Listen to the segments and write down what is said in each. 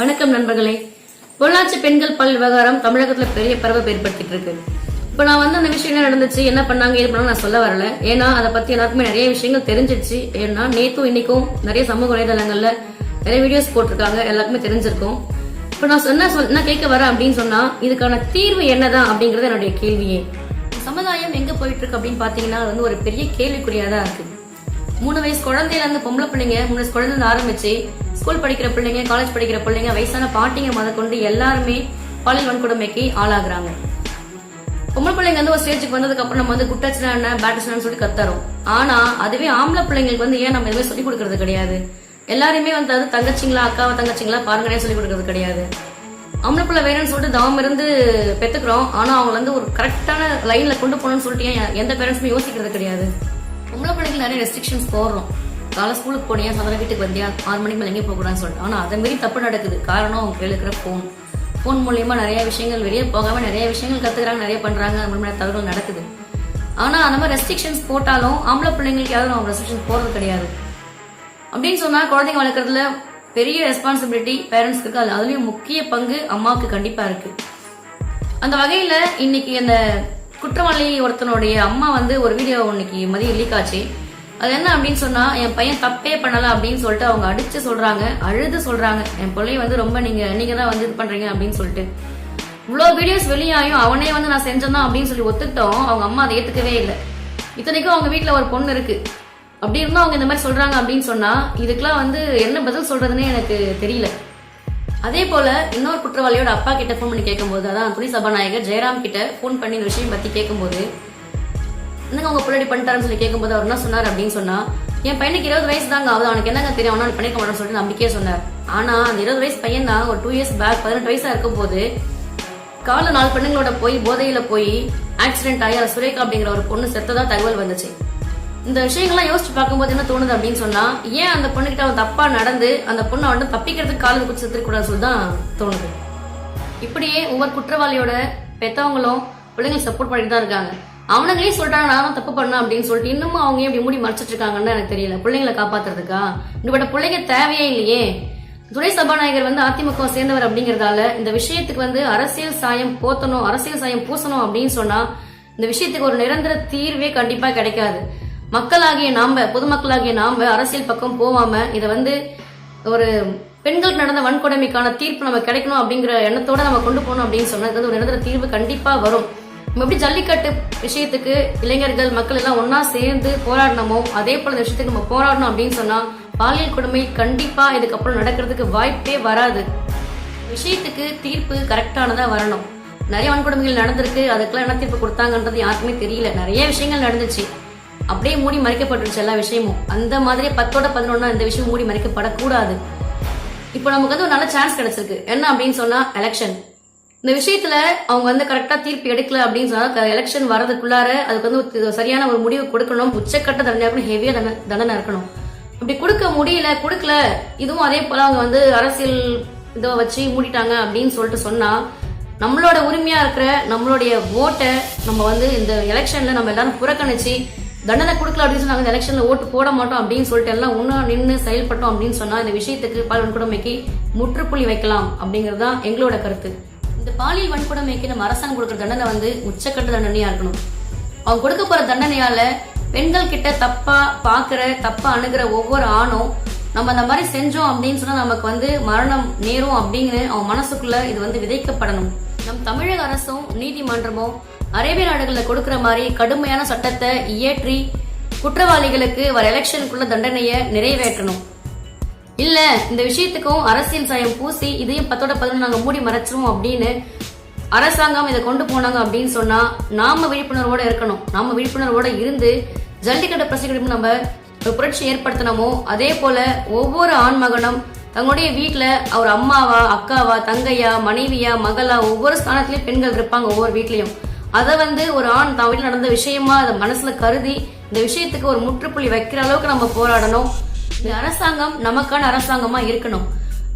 வணக்கம் நண்பர்களே. பொள்ளாச்சி பெண்கள் பல் விவகாரம் தமிழகத்துல பெரிய பரவ ஏற்படுத்திட்டு இருக்கு. இப்போ நான் வந்து அந்த விஷயம் என்ன நடந்துச்சு என்ன பண்ணாங்க இது பண்ணாங்க நான் சொல்ல வரல. ஏன்னா அதை பத்தி எல்லாருக்குமே நிறைய விஷயங்கள் தெரிஞ்சிருச்சு. ஏன்னா நேத்தும் இன்னைக்கும் நிறைய சமூக வலைதளங்கள்ல நிறைய வீடியோஸ் போட்டிருக்காங்க. எல்லாருக்குமே தெரிஞ்சிருக்கும். இப்போ நான் சொன்ன சொல் என்ன கேட்க வரேன் அப்படின்னு சொன்னா இதுக்கான தீர்வு என்னதான் அப்படிங்கறது என்னுடைய கேள்வியே. சமுதாயம் எங்க போயிட்டு இருக்கு அப்படின்னு பாத்தீங்கன்னா அது வந்து ஒரு பெரிய கேள்விக்குறியா தான் இருக்கு. மூணு வயசு குழந்தையில இருந்து பொம்பளை பிள்ளைங்க மூணு வயசு குழந்தைல ஆரம்பிச்சு ஸ்கூல் படிக்கிற பிள்ளைங்க காலேஜ் படிக்கிற பிள்ளைங்க வயசான பாட்டிங்க முதற்கொண்டு எல்லாருமே பாலியல் வன்கொடுமைக்கு ஆளாகுறாங்க. பொம்பளை பிள்ளைங்க வந்து ஒரு ஸ்டேஜுக்கு வந்ததுக்கு அப்புறம் நம்ம வந்து குட்டச்சுனா என்ன பேட்டச்சுனான்னு சொல்லி கத்துறோம். ஆனா அதுவே ஆம்பளை பிள்ளைங்களுக்கு வந்து ஏன் நம்ம எதுவுமே சொல்லி கொடுக்கறது கிடையாது? எல்லாருமே வந்து அது தங்கச்சிங்களா அக்காவை தங்கச்சிங்களா பாருங்கனே சொல்லி கொடுக்கறது கிடையாது? ஆம்பளை பிள்ளை வேணும்னு சொல்லிட்டு தவம் இருந்து பெத்துக்கிறோம். ஆனா அவங்க வந்து ஒரு கரெக்டான லைன்ல கொண்டு போகணும்னு சொல்லிட்டு ஏன் எந்த பேரண்ட்ஸுமே யோசிக்கிறது கிடையாது? பொம்பளை பிள்ளைங்களுக்கு நிறைய ரெஸ்ட்ரிக்ஷன்ஸ் போடுறோம். காலை ஸ்கூலுக்கு போனியா சாயந்தரம் வீட்டுக்கு வந்தியா ஆறு மணிக்கு மேலே எங்கேயும் போகக்கூடாதுன்னு சொல்லிட்டு. ஆனால் அதை மாரி தப்பு நடக்குது. காரணம் அவங்க கையில் இருக்கிற ஃபோன் ஃபோன் மூலியமா நிறைய விஷயங்கள் வெளியே போகாம நிறைய விஷயங்கள் கத்துக்கிறாங்க நிறைய பண்றாங்க. அந்த மாதிரி தவறுகள் நடக்குது. ஆனா அந்த மாதிரி ரெஸ்ட்ரிக்ஷன்ஸ் போட்டாலும் ஆம்பளை பிள்ளைங்களுக்கு யாரும் அவங்க ரெஸ்ட்ரிக்ஷன் போறது கிடையாது. அப்படின்னு சொன்னா குழந்தைங்க வளர்க்கறதுல பெரிய ரெஸ்பான்சிபிலிட்டி பேரண்ட்ஸ்க்கு இருக்கு அது. அதுலயும் முக்கிய பங்கு அம்மாவுக்கு கண்டிப்பா இருக்கு. அந்த வகையில இன்னைக்கு அந்த குற்றவாளி ஒருத்தனுடைய அம்மா வந்து ஒரு வீடியோ இன்னைக்கு மதியம் லீக் ஆச்சு. அது என்ன அப்படின்னு சொன்னா என் பையன் தப்பே பண்ணல அப்படின்னு சொல்லிட்டு அவங்க அடிச்சு சொல்றாங்க அழுது சொல்றாங்க. என் பிள்ளை வந்து ரொம்ப நீங்க நீங்க தான் வந்து இது பண்றீங்க அப்படின்னு சொல்லிட்டு. இவ்வளோ வீடியோஸ் வெளியாயும் அவனே வந்து நான் செஞ்சேன் அப்படின்னு சொல்லி ஒத்துக்கிட்டோம். அவங்க அம்மா அதை ஏத்துக்கவே இல்லை. இத்தனைக்கும் அவங்க வீட்டில் ஒரு பொண்ணு இருக்கு. அப்படி இருந்தா அவங்க இந்த மாதிரி சொல்றாங்க அப்படின்னு சொன்னா இதுக்கெல்லாம் வந்து என்ன பதில் சொல்றதுன்னே எனக்கு தெரியல. அதே போல இன்னொரு குற்றவாளியோட அப்பா கிட்ட ஃபோன் பண்ணி கேட்கும்போது அதான் துணை சபாநாயகர் ஜெயராம் கிட்ட ஃபோன் பண்ணி இந்த விஷயம் பத்தி கேட்கும்போது என்னங்க உங்க பிள்ளை பண்ணிட்டாருன்னு சொல்லி கேட்கும்போது அவர் என்ன சொன்னார் அப்படின்னு சொன்னா என் பையனுக்கு இருபது வயசு தாங்க ஆகுது. அவனுக்கு என்னங்க தெரியும்? அவனால பண்ணிக்க மாட்டேன்னு சொல்லிட்டு நம்பிக்கையே சொன்னார். ஆனா அந்த இருபது வயசு பையன் தான் ஒரு டூ இயர்ஸ் பேக் பதினெட்டு வயசா இருக்கும் போது கால நாலு பெண்ணுங்களோட போய் போதையில போய் ஆக்சிடென்ட் ஆகி சுரேகா அப்படிங்கிற ஒரு பொண்ணு செத்ததா தகவல் வந்துச்சு. இந்த விஷயங்கள்லாம் யோசிச்சு பார்க்கும்போது என்ன தோணுது அப்படின்னு சொன்னா ஏன் அந்த பொண்ணுகிட்ட அவன் தப்பா நடந்து அந்த பொண்ணை வந்து தப்பிக்கிறதுக்கு காலம் குடிச்சு செத்துக்கூடாது சொல்லி தான் தோணுது. இப்படியே ஒவ்வொரு குற்றவாளியோட பெத்தவங்களும் பிள்ளைங்களுக்கு சப்போர்ட் பண்ணிட்டு தான் இருக்காங்க. அவனுங்களே சொல்றாங்க நான் தான் தப்பு பண்ணேன் அப்படின்னு சொல்லிட்டு இன்னமும் அவங்க எப்படி இப்படி மூடி மறைச்சிட்டு இருக்காங்கன்னு எனக்கு தெரியல. பிள்ளைங்களை காப்பாத்துறதுக்கா? இப்படிப்பட்ட பிள்ளைங்க தேவையே இல்லையே. துணை சபாநாயகர் வந்து அதிமுக சேர்ந்தவர் அப்படிங்கறதால இந்த விஷயத்துக்கு வந்து அரசியல் சாயம் போத்தணும் அரசியல் சாயம் பூசணும் அப்படின்னு சொன்னா இந்த விஷயத்துக்கு ஒரு நிரந்தர தீர்வே கண்டிப்பா கிடைக்காது. மக்களாகிய நாம பொதுமக்களாகிய நாம அரசியல் பக்கம் போவாம இதை வந்து ஒரு பெண்களுக்கு நடந்த வன்கொடுமைக்கான தீர்ப்பு நம்ம கிடைக்கணும் அப்படிங்கிற எண்ணத்தோட நம்ம கொண்டு போகணும் அப்படின்னு சொன்னா இதுக்கு வந்து ஒரு நிரந்தர தீர்வு கண்டிப்பா வரும். எப்படி ஜல்லிக்கட்டு விஷயத்துக்கு இளைஞர்கள் மக்கள் எல்லாம் ஒன்னா சேர்ந்து போராடணுமோ அதே போல இந்த விஷயத்துக்கு நம்ம போராடணும் அப்படின்னு சொன்னா பாலியல் கொடுமை கண்டிப்பா இதுக்கப்புறம் நடக்கிறதுக்கு வாய்ப்பே வராது. விஷயத்துக்கு தீர்ப்பு கரெக்டானதா வரணும். நிறைய வன்கொடுமைகள் நடந்திருக்கு அதுக்கெல்லாம் என்ன தீர்ப்பு கொடுத்தாங்கன்றது யாருக்குமே தெரியல. நிறைய விஷயங்கள் நடந்துச்சு. அப்படியே மூடி மறைக்கப்பட்டுருச்சு எல்லா விஷயமும். அந்த மாதிரி பத்தோட பதினொன்னா இந்த விஷயம் மூடி மறைக்கப்படக்கூடாது. இப்போ நமக்கு வந்து ஒரு நல்ல சான்ஸ் கிடைச்சிருக்கு. என்ன அப்படின்னு சொன்னா எலெக்ஷன் இந்த விஷயத்துல அவங்க வந்து கரெக்டா தீர்ப்பு எடுக்கல அப்படின்னு சொன்னா எலெக்ஷன் வரதுக்குள்ளார அதுக்கு வந்து ஒரு சரியான ஒரு முடிவு கொடுக்கணும் உச்சக்கட்ட தண்டனை இருக்கணும் ஹெவியா தண்டனை இருக்கணும் அப்படி கொடுக்க முடியல கொடுக்கல இதுவும் அதே போல அவங்க வந்து அரசியல் இதை வச்சு மூடிட்டாங்க அப்படின்னு சொல்லிட்டு சொன்னா நம்மளோட உரிமையா இருக்கிற நம்மளுடைய ஓட்டை நம்ம வந்து இந்த எலெக்ஷன்ல நம்ம எல்லாரும் புறக்கணிச்சு தண்டனை கொடுக்கல அப்படின்னு சொன்னாங்க இந்த எலெக்ஷன்ல ஓட்டு போட மாட்டோம் அப்படின்னு சொல்லிட்டு எல்லாம் ஒன்னா நின்று செயல்பட்டோம் அப்படின்னு சொன்னா இந்த விஷயத்துக்கு பால் வன்கொடுமைக்கு முற்றுப்புள்ளி வைக்கலாம் அப்படிங்கிறது தான் எங்களோட கருத்து. இந்த பாலியல் வன்கொடுமைக்கு நம்ம அரசாங்கம் கொடுக்குற தண்டனை வந்து உச்சக்கட்ட தண்டனையா இருக்கணும். அவங்க கொடுக்க போற தண்டனையால பெண்கள் கிட்ட தப்பா பாக்குற தப்பா அணுகிற ஒவ்வொரு ஆணும் நம்ம அந்த மாதிரி செஞ்சோம் அப்படின்னு சொன்னா நமக்கு வந்து மரணம் நேரும் அப்படின்னு அவன் மனசுக்குள்ள இது வந்து விதைக்கப்படணும். நம் தமிழக அரசும் நீதிமன்றமும் அரேபிய நாடுகளில் கொடுக்கிற மாதிரி கடுமையான சட்டத்தை இயற்றி குற்றவாளிகளுக்கு வர எலெக்ஷனுக்குள்ள தண்டனையை நிறைவேற்றணும். இல்ல இந்த விஷயத்துக்கும் அரசியல் சாயம் பூசி இதையும் பத்தோட பதினொன்று நாங்க மூடி மறைச்சிருவோம் அப்படின்னு அரசாங்கம் இதை கொண்டு போனாங்க அப்படின்னு சொன்னா நாம விழிப்புணர்வோட இருக்கணும். நாம விழிப்புணர்வோட இருந்து ஜல்லிக்கட்டு பிரசிடம் நம்ம ஒரு புரட்சி ஏற்படுத்தணுமோ அதே போல ஒவ்வொரு ஆண்மகனும் தங்களுடைய வீட்டுல அவர் அம்மாவா அக்காவா தங்கையா மனைவியா மகளா ஒவ்வொரு ஸ்தானத்திலயும் பெண்கள் இருப்பாங்க ஒவ்வொரு வீட்லயும். அதை வந்து ஒரு ஆண் தான் வீட்டில் நடந்த விஷயமா அதை மனசுல கருதி இந்த விஷயத்துக்கு ஒரு முற்றுப்புள்ளி வைக்கிற அளவுக்கு நம்ம போராடணும். இந்த அரசாங்கம் நமக்கான அரசாங்கமா இருக்கணும்.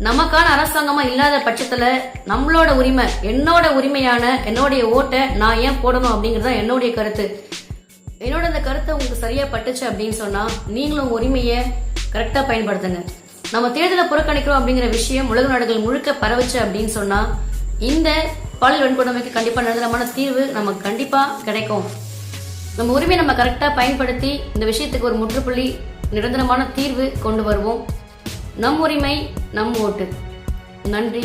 நமக்கான அரசாங்கமா இல்லாத பட்சத்துல நம்மளோட உரிமை என்னோட உரிமையான என்னுடைய ஓட்டை நான் ஏன் போடணும் அப்படிங்கறத தான் என்னுடைய கருத்து. என்னோட இந்த கருத்தை உங்களுக்கு சரியா பட்டுச்சு அப்படின்னு சொன்னா நீங்களும் உரிமையை கரெக்டா பயன்படுத்துங்க. நம்ம தேர்தலை புறக்கணிக்கிறோம் அப்படிங்கிற விஷயம் உலக நாடுகள் முழுக்க பரவுச்சு அப்படின்னு சொன்னா இந்த பாலியல் வன்கொடுமைக்கு கண்டிப்பா நிரந்தரமான தீர்வு நமக்கு கண்டிப்பா கிடைக்கும். நம்ம உரிமையை நம்ம கரெக்டா பயன்படுத்தி இந்த விஷயத்துக்கு ஒரு முற்றுப்புள்ளி நிரந்தரமான தீர்வு கொண்டு வருவோம். நம் உரிமை நம் ஓட்டு. நன்றி.